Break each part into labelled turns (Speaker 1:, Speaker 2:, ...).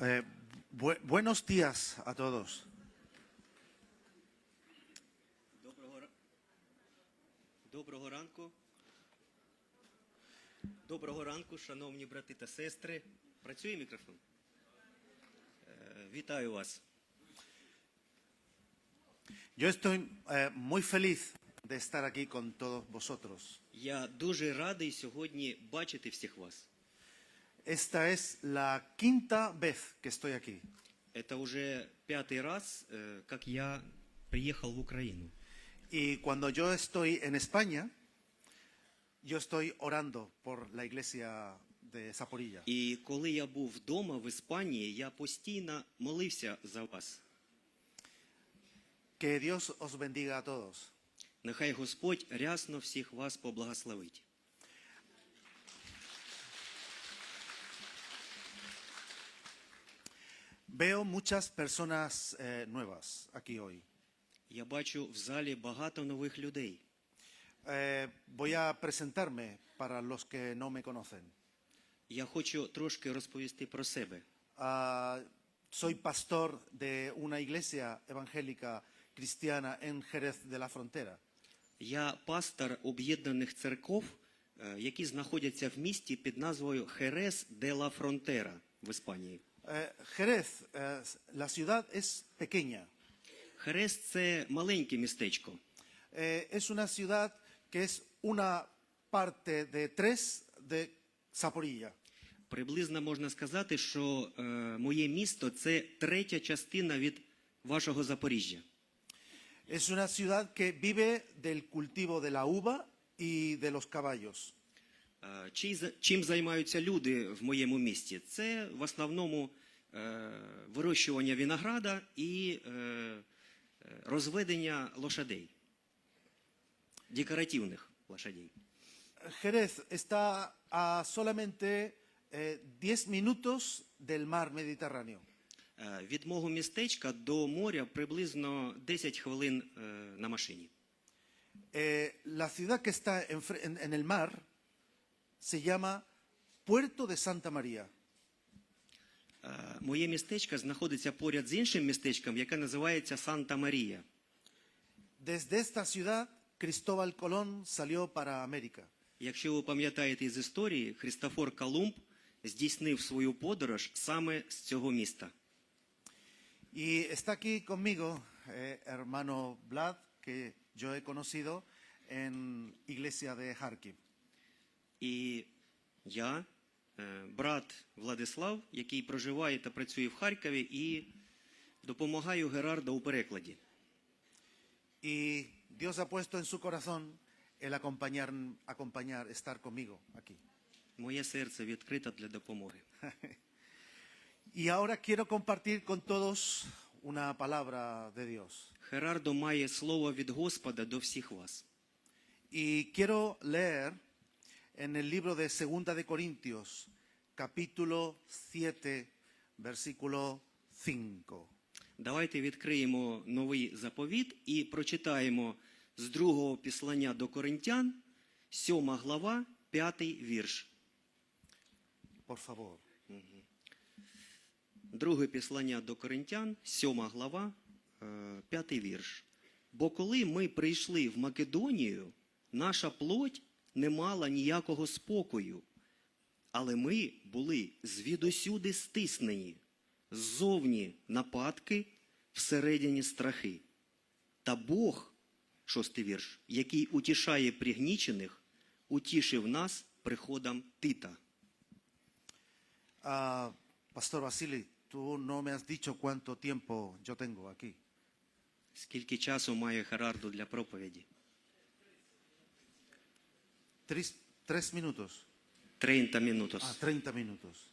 Speaker 1: Eh, bu- buenos días a todos.
Speaker 2: Доброго, ранку. Доброго ранку, шановні брати та сестри. Працює мікрофон? Е, Вітаю вас.
Speaker 1: Yo estoy eh, muy feliz de estar aquí con todos vosotros.
Speaker 2: Я дуже радий сьогодні бачити всіх вас.
Speaker 1: Esta es la quinta vez que estoy aquí.
Speaker 2: Это уже пятый раз, э, как я приехал в Украину.
Speaker 1: Y cuando yo estoy en España, yo estoy orando por la iglesia de Zaporilla.
Speaker 2: І коли я був вдома в Іспанії, я постійно молився за вас.
Speaker 1: Que Dios os bendiga a todos.
Speaker 2: Нехай Господь рясно всіх вас поблагословить.
Speaker 1: Veo muchas personas eh, nuevas aquí hoy.
Speaker 2: Я бачу в залі багато нових людей.
Speaker 1: Eh, voy a presentarme para los que no me conocen.
Speaker 2: Я хочу трошки розповісти про себе.
Speaker 1: Ah, soy pastor de una iglesia evangélica cristiana en Jerez de la Frontera.
Speaker 2: Я пастор об'єднаних церков, е, які знаходяться в місті під назвою Херес де ла Фронтера в Іспанії.
Speaker 1: Eh, Jerez, eh, la ciudad es pequeña.
Speaker 2: Херес це маленьке містечко.
Speaker 1: Eh, es una ciudad que es una parte de tres de Zaporilla.
Speaker 2: Приблизно можна сказати, що е, моє місто це третя частина від вашого Запоріжжя.
Speaker 1: Es una ciudad que vive del cultivo de la uva y de los caballos.
Speaker 2: Е, чим займаються люди в моєму місті? Це в основному е, вирощування винограда і е, розведення лошадей, декоративних лошадей.
Speaker 1: Jerez está a solamente eh, 10 minutos del mar Mediterráneo.
Speaker 2: Від мого містечка до моря приблизно 10 хвилин на машині.
Speaker 1: Eh, la ciudad que está en, en el mar se llama Puerto de Santa María.
Speaker 2: Е, Моє містечко знаходиться поряд з іншим містечком, яке називається Санта Марія.
Speaker 1: Desde esta ciudad, Cristóbal Colón salió para América.
Speaker 2: Якщо ви пам'ятаєте з історії, Христофор Колумб здійснив свою подорож саме з цього міста.
Speaker 1: Y está aquí conmigo eh, hermano Vlad, que yo he conocido en iglesia de Kharkiv.
Speaker 2: І я, е, брат Владислав, який проживає та працює в Харкові, і допомагаю Герарду у перекладі.
Speaker 1: Y Dios ha puesto en su corazón el acompañar, acompañar, estar conmigo aquí.
Speaker 2: Моє серце відкрите для допомоги.
Speaker 1: Y ahora quiero compartir con todos una palabra de Dios.
Speaker 2: Герардо має слово від Господа до всіх вас.
Speaker 1: Y quiero leer en el libro de Segunda de Corintios, capítulo 7, versículo 5.
Speaker 2: Давайте відкриємо новий заповіт і прочитаємо з другого післання до Коринтян, сьома глава, п'ятий вірш.
Speaker 1: Por favor.
Speaker 2: Друге післання до Коринтян, сьома глава, е, п'ятий вірш. Бо коли ми прийшли в Македонію, наша плоть не мала ніякого спокою, але ми були звідусюди стиснені, ззовні нападки, всередині страхи. Та Бог, шостий вірш, який утішає пригнічених, утішив нас приходом Тита.
Speaker 1: Ah, Pastor Vasily, tú no me has dicho cuánto tiempo yo tengo aquí.
Speaker 2: Скільки часу має Герарду для проповіді?
Speaker 1: Tres, tres minutos.
Speaker 2: 30 minutos.
Speaker 1: Ah, 30 minutos.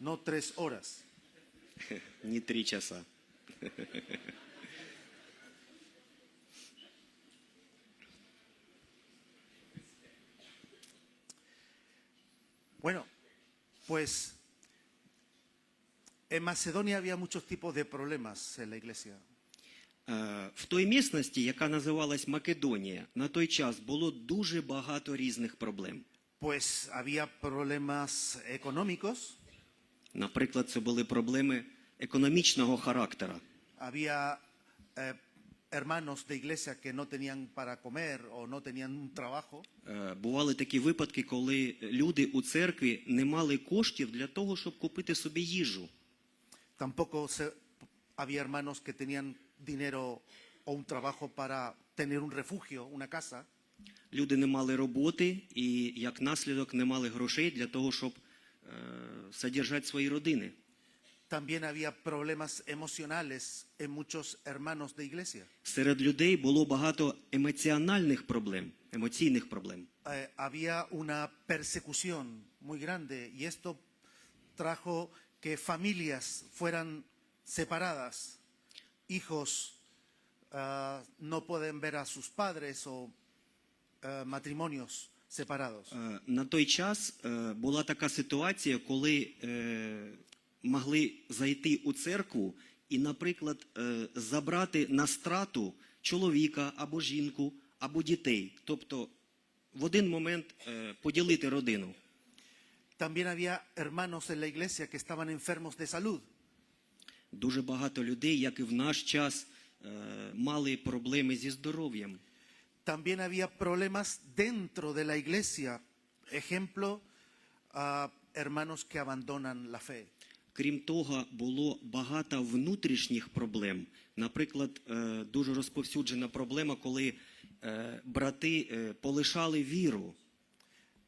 Speaker 1: No tres horas.
Speaker 2: Не три часа.
Speaker 1: Bueno, pues en Macedonia había muchos tipos de problemas en la iglesia.
Speaker 2: Е, В той місності, яка називалась Македонія, на той час було дуже багато різних проблем.
Speaker 1: pues había problemas económicos,
Speaker 2: Наприклад, це були проблеми економічного характеру.
Speaker 1: había eh, hermanos de iglesia que no tenían para comer o no tenían un trabajo.
Speaker 2: Е, Бували такі випадки, коли люди у церкві не мали коштів для того, щоб купити собі їжу.
Speaker 1: Tampoco se- había hermanos que tenían dinero o un trabajo para tener un refugio, una casa.
Speaker 2: Люди не мали роботи і, як наслідок, не мали грошей для того, щоб е, содержати свої родини.
Speaker 1: También había problemas emocionales en muchos hermanos de iglesia.
Speaker 2: Серед людей було багато емоціональних проблем, емоційних проблем.
Speaker 1: Eh, había una persecución muy grande y esto trajo que familias fueran separadas. Hijos ah, no pueden ver a sus padres o ah, matrimonios separados.
Speaker 2: Е, На той час е, була така ситуація, коли е, могли зайти у церкву і, наприклад, е, забрати на страту чоловіка або жінку, або дітей. Тобто в один момент е, поділити родину.
Speaker 1: También había hermanos en la iglesia que estaban enfermos de salud.
Speaker 2: Дуже багато людей, як і в наш час, е, мали проблеми зі здоров'ям.
Speaker 1: También había problemas dentro de la iglesia. Ejemplo, ah, hermanos que abandonan la fe.
Speaker 2: Крім того, було багато внутрішніх проблем. Наприклад, е, дуже розповсюджена проблема, коли е, брати полишали віру.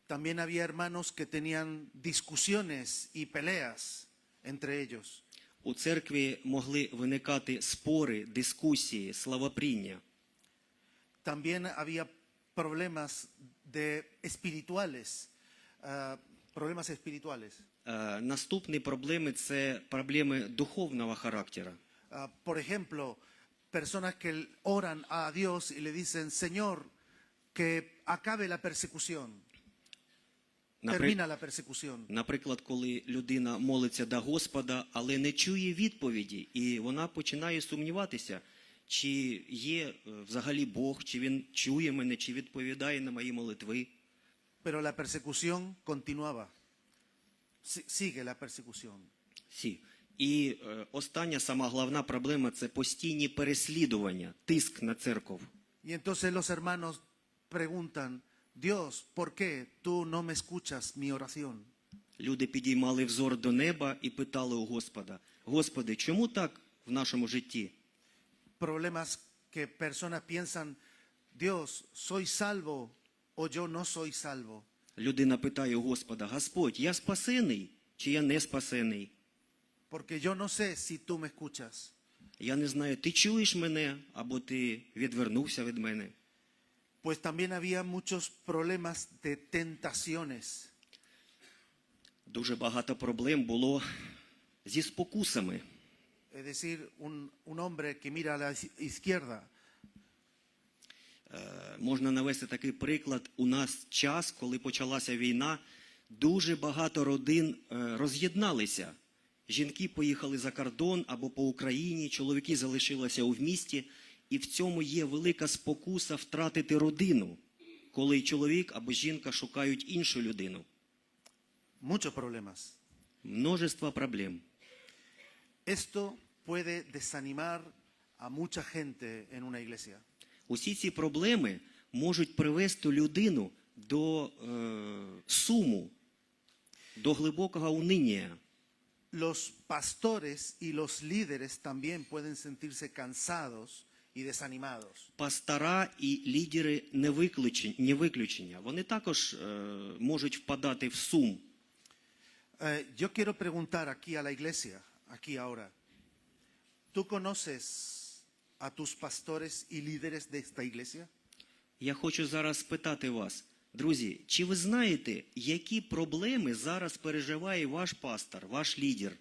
Speaker 1: También había hermanos que tenían discusiones y peleas entre ellos.
Speaker 2: У церкві могли виникати спори, дискусії, славопріння.
Speaker 1: También había problemas de espirituales, ah, problemas espirituales.
Speaker 2: Е, Наступні проблеми це проблеми духовного характеру.
Speaker 1: Ah, por ejemplo, personas que oran a Dios y le dicen, Señor, que acabe la persecución, Persecución.
Speaker 2: Наприклад, коли людина молиться до Господа, але не чує відповіді, і вона починає сумніватися, чи є е, взагалі Бог, чи він чує мене, чи відповідає на мої молитви.
Speaker 1: Pero la persecución continuaba. Sigue la persecución.
Speaker 2: Сі. І е, остання, сама головна проблема це постійні переслідування, тиск на церков.
Speaker 1: Y entonces los hermanos preguntan, Dios, ¿por qué tú no me escuchas mi oración?
Speaker 2: Люди підіймали взор до неба і питали у Господа: Господи, чому так в нашому житті?
Speaker 1: Problemas que personas piensan, Dios, ¿soy salvo o yo no soy salvo?
Speaker 2: Людина питає у Господа: Господь, я спасений чи я не спасений?
Speaker 1: Porque yo no sé si tú me escuchas.
Speaker 2: Я не знаю, ти чуєш мене або ти відвернувся від мене.
Speaker 1: Pues también había muchos problemas de tentaciones.
Speaker 2: Дуже багато проблем було зі спокусами.
Speaker 1: Es decir, un, un hombre que mira a la izquierda
Speaker 2: Е, Можна навести такий приклад. У нас час, коли почалася війна, дуже багато родин е, роз'єдналися. Жінки поїхали за кордон або по Україні, чоловіки залишилися у місті, і в цьому є велика спокуса втратити родину, коли чоловік або жінка шукають іншу людину.
Speaker 1: muchos problemas.
Speaker 2: Множество проблем.
Speaker 1: Esto puede desanimar a mucha gente en una iglesia.
Speaker 2: Усі ці проблеми можуть привести людину до е, суму, до глибокого униння.
Speaker 1: Los pastores y los líderes también pueden sentirse cansados desanimados.
Speaker 2: Пастора і лідери не виключення, не виключення. Вони також е, можуть впадати в сум.
Speaker 1: Eh, yo quiero preguntar aquí a la iglesia, aquí ahora, ¿tú conoces a tus pastores y líderes de esta iglesia?
Speaker 2: Я хочу зараз спитати вас, друзі, чи ви знаєте, які проблеми зараз переживає ваш пастор, ваш лідер?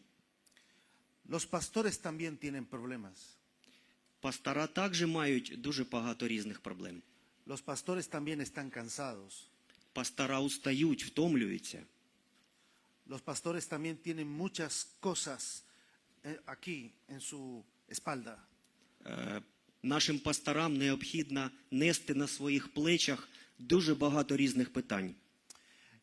Speaker 1: Los pastores también tienen problemas.
Speaker 2: Пастора також мають дуже багато різних проблем.
Speaker 1: Los pastores también están cansados.
Speaker 2: Пастора устають, втомлюються.
Speaker 1: Los pastores también tienen muchas cosas eh, aquí en su espalda.
Speaker 2: Е, Нашим пасторам необхідно нести на своїх плечах дуже багато різних питань.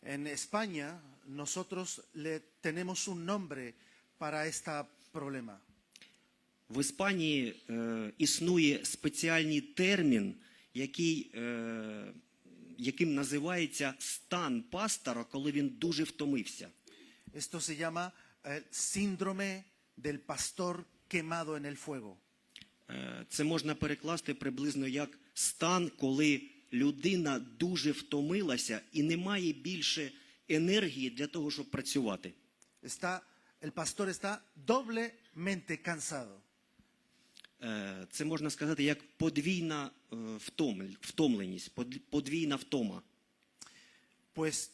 Speaker 1: En España nosotros le tenemos un nombre para este problema.
Speaker 2: В Іспанії е, існує спеціальний термін, який, е, яким називається стан пастора, коли він дуже втомився.
Speaker 1: Esto se llama el síndrome del pastor quemado en el fuego.
Speaker 2: Е, Це можна перекласти приблизно як стан, коли людина дуже втомилася і не має більше енергії для того, щоб працювати.
Speaker 1: Está, el pastor está doblemente cansado.
Speaker 2: Е, Це можна сказати як подвійна е, втомленість, подвійна втома.
Speaker 1: Pues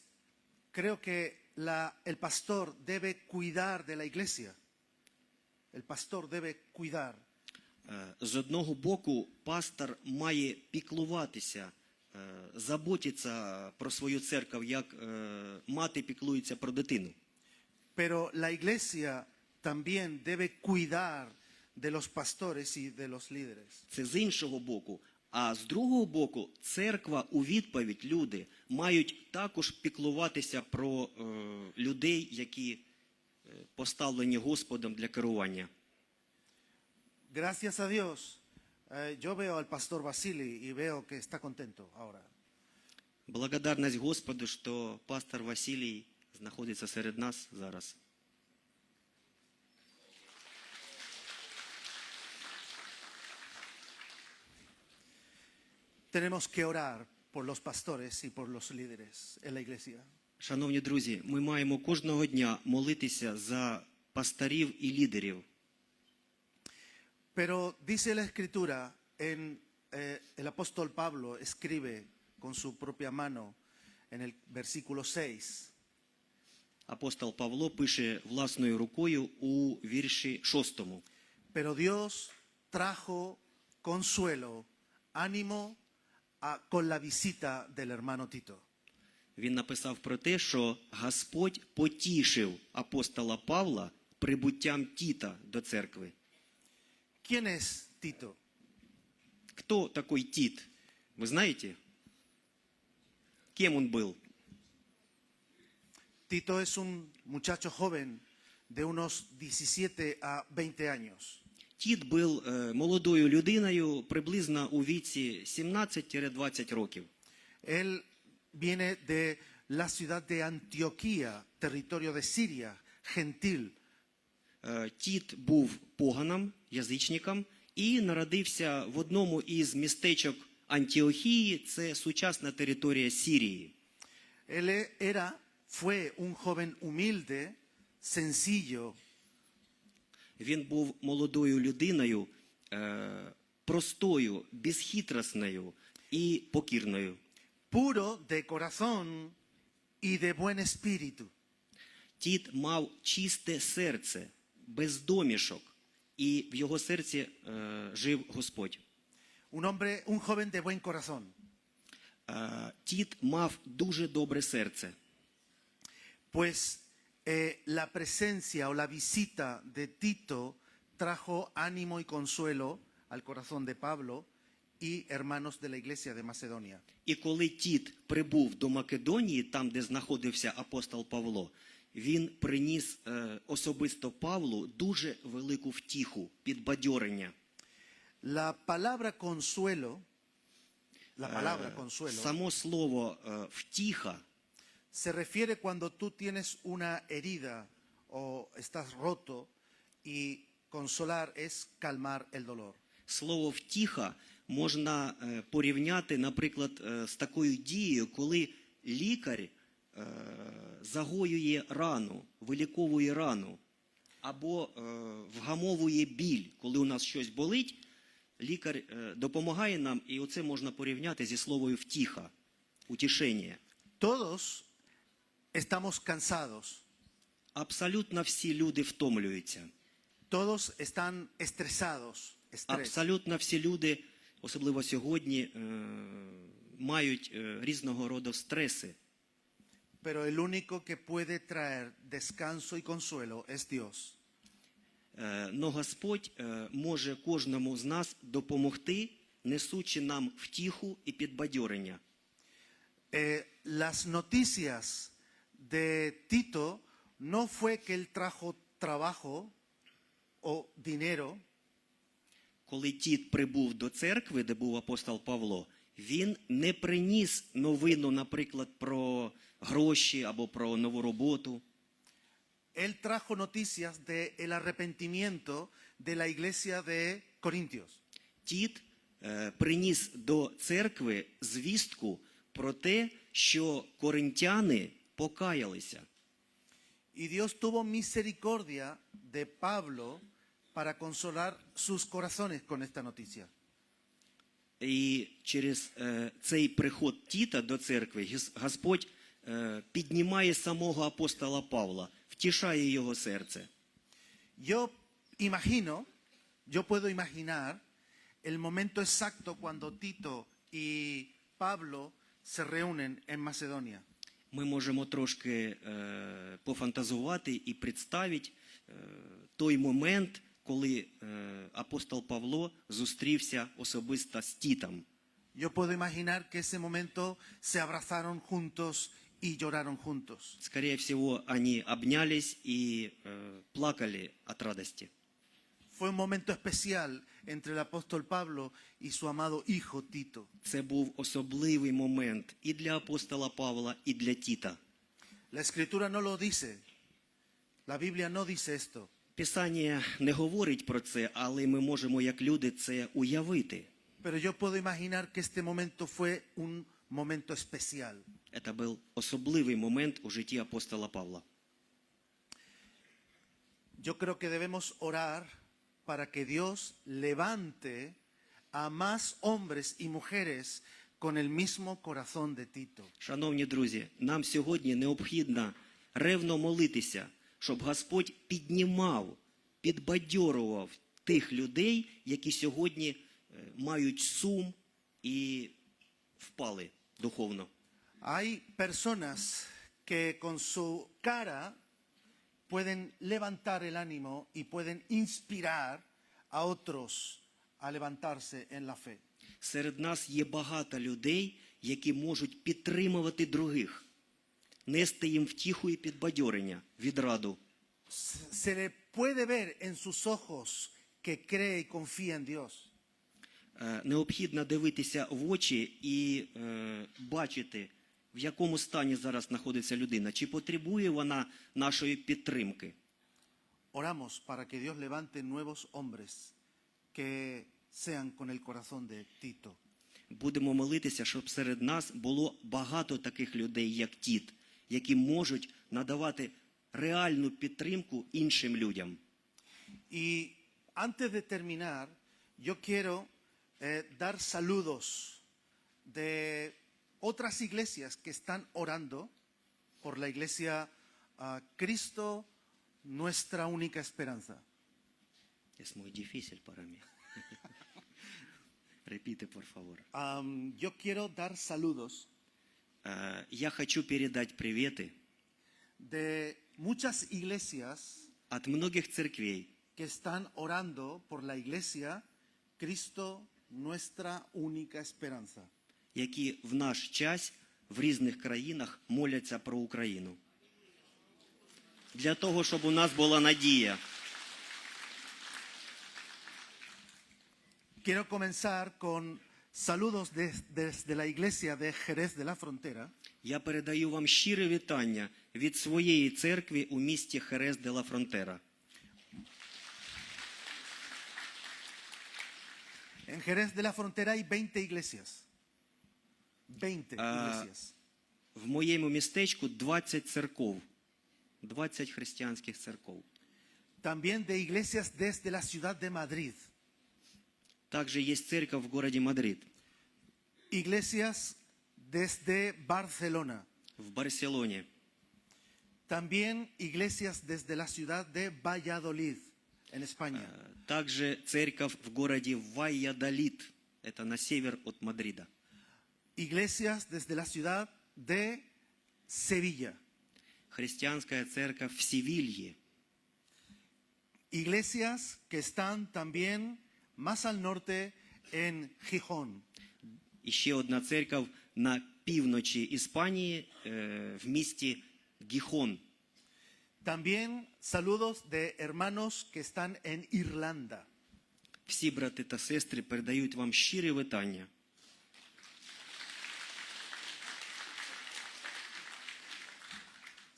Speaker 1: creo que la- el pastor debe cuidar de la iglesia. El pastor debe cuidar.
Speaker 2: Е, З одного боку, пастор має піклуватися, заботитися про свою церкву, як мати піклується про дитину.
Speaker 1: Pero la iglesia también debe cuidar de los pastores y de los líderes.
Speaker 2: Це з іншого боку. А з другого боку, церква у відповідь люди мають також піклуватися про е, людей, які е, поставлені Господом для керування.
Speaker 1: Gracias a Dios, eh, yo veo al pastor Basili y veo que está contento ahora.
Speaker 2: Благодарність Господу, що пастор Василій знаходиться серед нас зараз.
Speaker 1: Tenemos que orar por los pastores y por los líderes en la iglesia.
Speaker 2: Шановні друзі, ми маємо кожного дня молитися за пасторів і лідерів.
Speaker 1: Pero dice la escritura, en, eh, el apóstol Pablo escribe con su propia mano en el versículo 6,
Speaker 2: Апостол Павло пише власною рукою у вірші 6.
Speaker 1: pero Dios trajo consuelo, ánimo a- con la visita del hermano Tito.
Speaker 2: Він написав про те, що Господь потішив апостола Павла прибуттям Тіта до церкви.
Speaker 1: ¿Quién es Tito?
Speaker 2: Хто такий Тіт? Ви знаєте? Кем він був?
Speaker 1: Tito es un muchacho joven de unos 17 a 20 años.
Speaker 2: Тіт був е, молодою людиною приблизно у віці 17-20 років.
Speaker 1: Él viene de la ciudad de Antioquía, territorio de Siria, gentil.
Speaker 2: Е, Тіт був поганом, язичником і народився в одному із містечок Антіохії, це сучасна територія Сірії.
Speaker 1: Él era, fue un joven humilde, sencillo,
Speaker 2: Він був молодою людиною, е, простою, безхитростною і покірною.
Speaker 1: puro de corazón y de buen espíritu.
Speaker 2: Тіт мав чисте серце, без домішок, і в його серці е, жив Господь.
Speaker 1: Un hombre, un joven de buen corazón.
Speaker 2: Е, Тіт мав дуже добре серце.
Speaker 1: Pues eh, la presencia o la visita de Tito trajo ánimo y consuelo al corazón de Pablo y hermanos de la iglesia de Macedonia.
Speaker 2: І коли Тіт прибув до Македонії, там, де знаходився апостол Павло, він приніс е, особисто Павлу дуже велику втіху, підбадьорення.
Speaker 1: La palabra consuelo, la palabra
Speaker 2: Е, Само слово е, втіха
Speaker 1: se refiere cuando tú tienes una herida o estás roto y consolar es calmar el dolor.
Speaker 2: Слово втіха можна е, порівняти, наприклад, е, з такою дією, коли лікар е, загоює рану, виліковує рану, або вгамовує біль, коли у нас щось болить, лікар допомагає нам, і оце можна порівняти зі словою втіха, утішення.
Speaker 1: Todos estamos cansados,
Speaker 2: Абсолютно всі люди втомлюються.
Speaker 1: todos están estresados, estrés.
Speaker 2: Абсолютно всі люди, особливо сьогодні, е, мають е, різного роду стреси.
Speaker 1: Pero el único que puede traer descanso y consuelo es Dios.
Speaker 2: Е, Но Господь е, може кожному з нас допомогти, несучи нам втіху і підбадьорення.
Speaker 1: Eh, las noticias de Tito no fue que él trajo trabajo o dinero,
Speaker 2: Коли Тіт прибув до церкви, де був апостол Павло, він не приніс новину, наприклад, про гроші або про нову роботу.
Speaker 1: él trajo noticias del arrepentimiento de la iglesia de Corintios.
Speaker 2: Тіт е, приніс до церкви звістку про те, що коринтяни покаялися.
Speaker 1: Y Dios tuvo misericordia de Pablo para consolar sus corazones con esta noticia.
Speaker 2: І через е, цей приход Тіта до церкви Гіс- Господь е, піднімає самого апостола Павла, втішає його серце.
Speaker 1: Yo imagino, yo puedo imaginar el momento exacto cuando Tito y Pablo se reúnen en Macedonia.
Speaker 2: Ми можемо трошки е, пофантазувати і представити е, той момент, коли е, апостол Павло зустрівся особисто з Тітом.
Speaker 1: Yo puedo imaginar que ese momento se abrazaron juntos y lloraron juntos.
Speaker 2: Скорее всего, они обнялись и э, плакали от радости.
Speaker 1: Fue un momento especial entre el apóstol Pablo y su amado hijo Tito.
Speaker 2: Це був особливий момент і для апостола Павла, і для Тіта.
Speaker 1: La escritura no lo dice, la Biblia no dice esto,
Speaker 2: Писання не говорить про це, але ми можемо, як люди, це уявити.
Speaker 1: pero yo puedo imaginar que este momento fue un momento especial.
Speaker 2: Це був особливий момент у житті апостола Павла.
Speaker 1: Yo creo que debemos orar para que Dios levante a más hombres y mujeres con el mismo corazón de Tito.
Speaker 2: Шановні друзі, нам сьогодні необхідно ревно молитися, щоб Господь піднімав, підбадьорував тих людей, які сьогодні е, мають сум і впали духовно.
Speaker 1: Hay personas que con su cara pueden levantar el ánimo y pueden inspirar a otros a levantarse en la fe.
Speaker 2: Серед нас є багато людей, які можуть підтримувати других, нести їм втіху і підбадьорення, відраду.
Speaker 1: Se le puede ver en sus ojos que cree y confía en Dios.
Speaker 2: Е, Необхідно дивитися в очі і е, бачити, в якому стані зараз знаходиться людина, чи потребує вона нашої підтримки.
Speaker 1: Oramos para que Dios levante nuevos hombres que sean con el corazón de Tito.
Speaker 2: Будемо молитися, щоб серед нас було багато таких людей, як Тіт, які можуть надавати реальну підтримку іншим людям.
Speaker 1: Y antes de terminar, yo quiero eh, dar saludos de otras iglesias que están orando por la iglesia ah, Cristo, nuestra única esperanza.
Speaker 2: Es muy difícil para mí. Repite, por favor.
Speaker 1: Am, yo quiero dar saludos
Speaker 2: Э, Я хочу передать приветы
Speaker 1: de muchas iglesias
Speaker 2: от многих церквей,
Speaker 1: que están orando por la iglesia Cristo, nuestra única esperanza.
Speaker 2: Які в наш час в різних країнах моляться про Україну. Для того, щоб у нас була надія.
Speaker 1: Quiero comenzar con saludos de- desde la iglesia de Jerez de la Frontera.
Speaker 2: Я передаю вам щире вітання від своєї церкви у місті Херес де ла Фронтера.
Speaker 1: En Jerez de la Frontera hay 20 iglesias. 20
Speaker 2: Ah.
Speaker 1: iglesias.
Speaker 2: В моєму містечку 20 церков, 20 християнських церков.
Speaker 1: También de iglesias desde la ciudad de Madrid.
Speaker 2: Также есть церковь в городе Мадрид,
Speaker 1: Iglesias desde Barcelona.
Speaker 2: в Барселоне.
Speaker 1: También iglesias desde la ciudad de Valladolid, en España.
Speaker 2: Э, Также церковь в городе Вайядолит, это на север от Мадрида.
Speaker 1: Iglesias desde la ciudad de Sevilla.
Speaker 2: Христианская церковь в Севилье.
Speaker 1: Iglesias que están también más al norte en Gijón.
Speaker 2: І ще одна церква на півночі Іспанії, е, в місті Гіхон.
Speaker 1: También saludos de hermanos que están en Irlanda.
Speaker 2: Всі брати та сестри передають вам щирі вітання.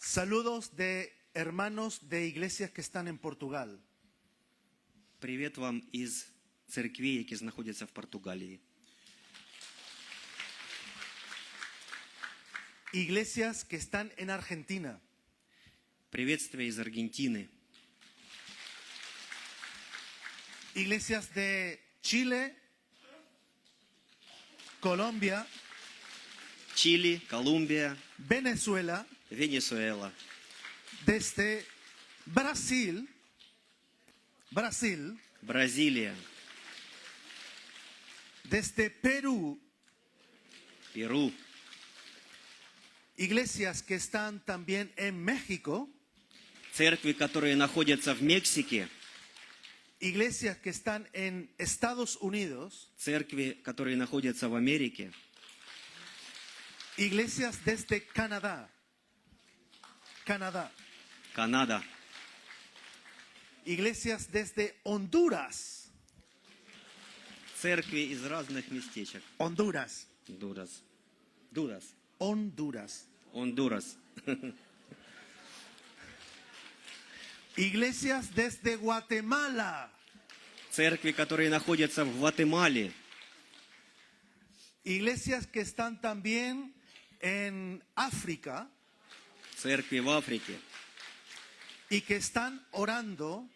Speaker 1: Saludos de hermanos de iglesias que están en Portugal.
Speaker 2: Привіт вам із церкві, які знаходяться в Португалії.
Speaker 1: Iglesias que están en Argentina.
Speaker 2: Приветствия із Аргентини,
Speaker 1: Iglesias de Chile, Colombia,
Speaker 2: Чилі, Колумбія,
Speaker 1: Venezuela,
Speaker 2: Венесуела,
Speaker 1: desde Brasil, Brasil,
Speaker 2: Бразилія,
Speaker 1: desde Perú,
Speaker 2: Перу,
Speaker 1: iglesias que están también en México,
Speaker 2: церкви, які знаходяться в Мексиці,
Speaker 1: iglesias que están en Estados Unidos,
Speaker 2: церкви, які знаходяться в Америці,
Speaker 1: iglesias desde Canadá, Canadá,
Speaker 2: Канада,
Speaker 1: iglesias desde Honduras,
Speaker 2: церкви із різних містечок.
Speaker 1: Honduras,
Speaker 2: Дурас. Дурас.
Speaker 1: Honduras,
Speaker 2: Ондурас.
Speaker 1: iglesias desde Guatemala,
Speaker 2: Церкви, які знаходяться в Гватемалі,
Speaker 1: iglesias que están también en África
Speaker 2: Церкви в Африці,
Speaker 1: y que están orando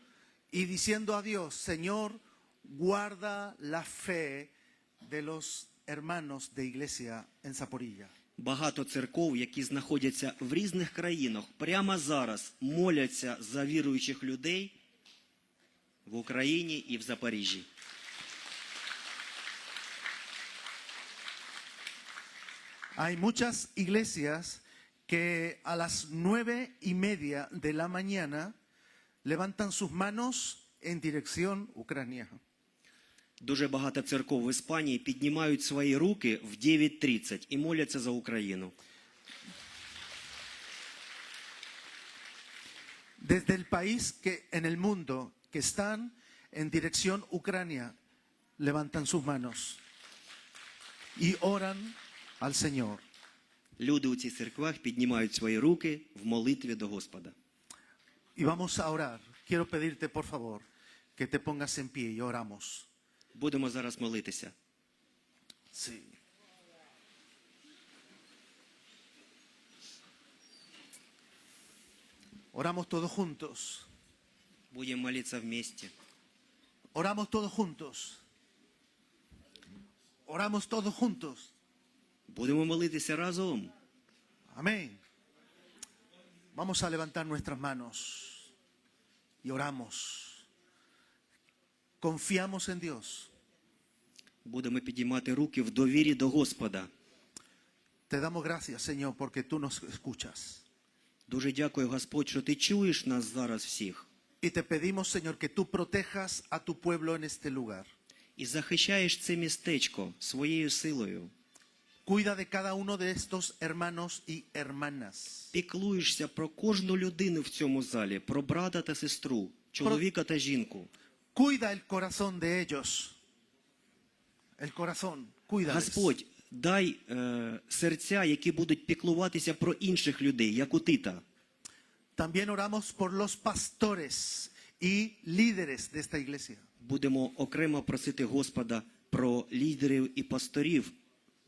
Speaker 1: y diciendo a Dios, Señor, guarda la fe de los hermanos de iglesia en Zaporilla.
Speaker 2: багато церков, які знаходяться в різних країнах, прямо зараз моляться за віруючих людей в Україні і в Запоріжжі.
Speaker 1: Hay muchas iglesias que a las nueve y media de la mañana levantan sus manos en dirección Ucrania.
Speaker 2: Дуже багато церков в Іспанії піднімають свої руки в 9.30 і моляться за Україну.
Speaker 1: Desde el país que en el mundo que están en dirección Ucrania levantan sus manos y oran al Señor.
Speaker 2: Люди у цих церквах піднімають свої руки в молитві до Господа.
Speaker 1: Y vamos a orar. Quiero pedirte, por favor, que te pongas en pie y oramos.
Speaker 2: Будемо зараз молитися.
Speaker 1: Sí. Oramos todos juntos.
Speaker 2: Будемо молитися вместе.
Speaker 1: Oramos todos juntos. Oramos todos juntos.
Speaker 2: Будемо молитися разом.
Speaker 1: Amén. Vamos a levantar nuestras manos y oramos. Confiamos en Dios.
Speaker 2: Будемо підіймати руки в довірі до Господа.
Speaker 1: Te damos gracias, Señor, porque tú nos escuchas.
Speaker 2: Дуже дякую, Господь, що ти чуєш нас зараз всіх
Speaker 1: Y te pedimos, Señor, que tú protejas a tu pueblo en este lugar.
Speaker 2: і захищаєш це містечко своєю силою.
Speaker 1: Cuida de cada uno de estos hermanos y hermanas.
Speaker 2: Піклуєшся про кожну людину в цьому залі, про брата та сестру, чоловіка та жінку.
Speaker 1: Cuida el corazón de ellos. El corazón, cuida.
Speaker 2: Господь, дай е, серця, які будуть піклуватися про інших людей, як у Тита.
Speaker 1: También oramos por los pastores y líderes de esta iglesia.
Speaker 2: Будемо окремо просити Господа про лідерів і пасторів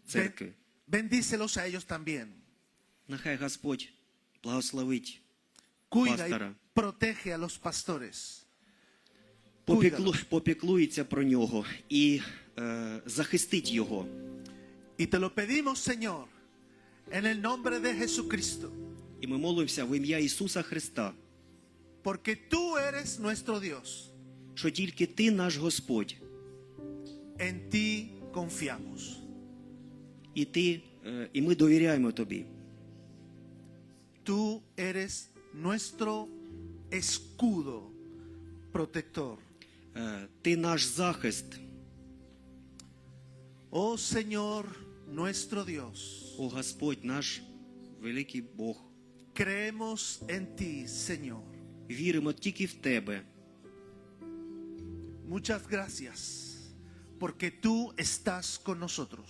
Speaker 2: церкви.
Speaker 1: Bendícelos a ellos también.
Speaker 2: Нехай Господь благословить,
Speaker 1: Cuida
Speaker 2: Pastara.
Speaker 1: y protege a los pastores.
Speaker 2: попіклу, попіклується про нього і е, захистить його.
Speaker 1: Y te lo pedimos, Señor, en el nombre de Jesucristo,
Speaker 2: І ми молимося в ім'я Ісуса Христа,
Speaker 1: porque tú eres nuestro Dios.
Speaker 2: що тільки Ти наш Господь,
Speaker 1: En ti confiamos.
Speaker 2: І Ти, е, і ми довіряємо Тобі.
Speaker 1: Tú eres nuestro escudo protector.
Speaker 2: Е, Ти наш захист,
Speaker 1: Oh Señor, nuestro Dios.
Speaker 2: о Господь, наш великий Бог.
Speaker 1: Creemos en ti, Señor.
Speaker 2: Віримо тільки в тебе.
Speaker 1: Muchas gracias, porque tú estás con nosotros.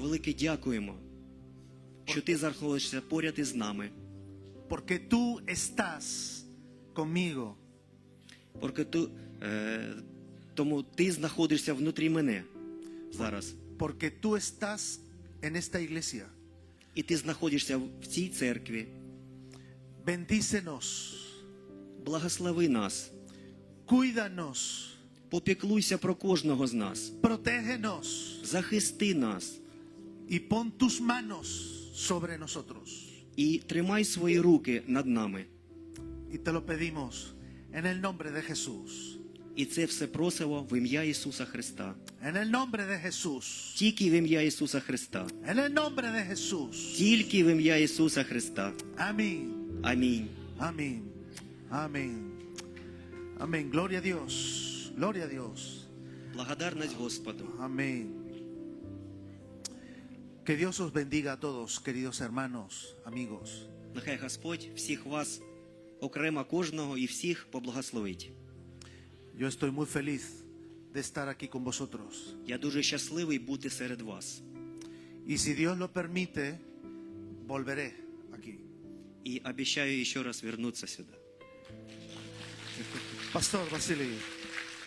Speaker 2: Велике дякуємо, що ти знаходишся поряд із нами.
Speaker 1: Porque tú estás conmigo.
Speaker 2: Porque ту, е, тому ти знаходишся внутрі мене зараз.
Speaker 1: Porque tú estás en esta iglesia.
Speaker 2: І ти знаходишся в цій церкві.
Speaker 1: Bendícenos,
Speaker 2: Благослови нас,
Speaker 1: cuídanos,
Speaker 2: попіклуйся про кожного з нас,
Speaker 1: protégenos
Speaker 2: захисти нас
Speaker 1: y pon tus manos sobre nosotros.
Speaker 2: і тримай свої руки над нами.
Speaker 1: Y te lo pedimos en el nombre de Jesús.
Speaker 2: І це все просимо в ім'я Ісуса Христа.
Speaker 1: En el nombre de Jesús.
Speaker 2: Тільки в ім'я Ісуса Христа.
Speaker 1: En el nombre de Jesús.
Speaker 2: Тільки в ім'я Ісуса Христа.
Speaker 1: Amén.
Speaker 2: Амінь.
Speaker 1: Amén. Amén. Amén. Gloria a Dios. Gloria a Dios.
Speaker 2: Благодарність Господу.
Speaker 1: Amén. Que Dios os bendiga a todos, queridos hermanos, amigos.
Speaker 2: Нехай Господь всіх вас, окремо кожного і всіх поблагословить.
Speaker 1: Yo estoy muy feliz de estar aquí con vosotros.
Speaker 2: Я дуже щасливий бути серед вас.
Speaker 1: Y si Dios lo permite, volveré aquí.
Speaker 2: І обіцяю ще раз вернутися сюди.
Speaker 1: Pastor Vasily.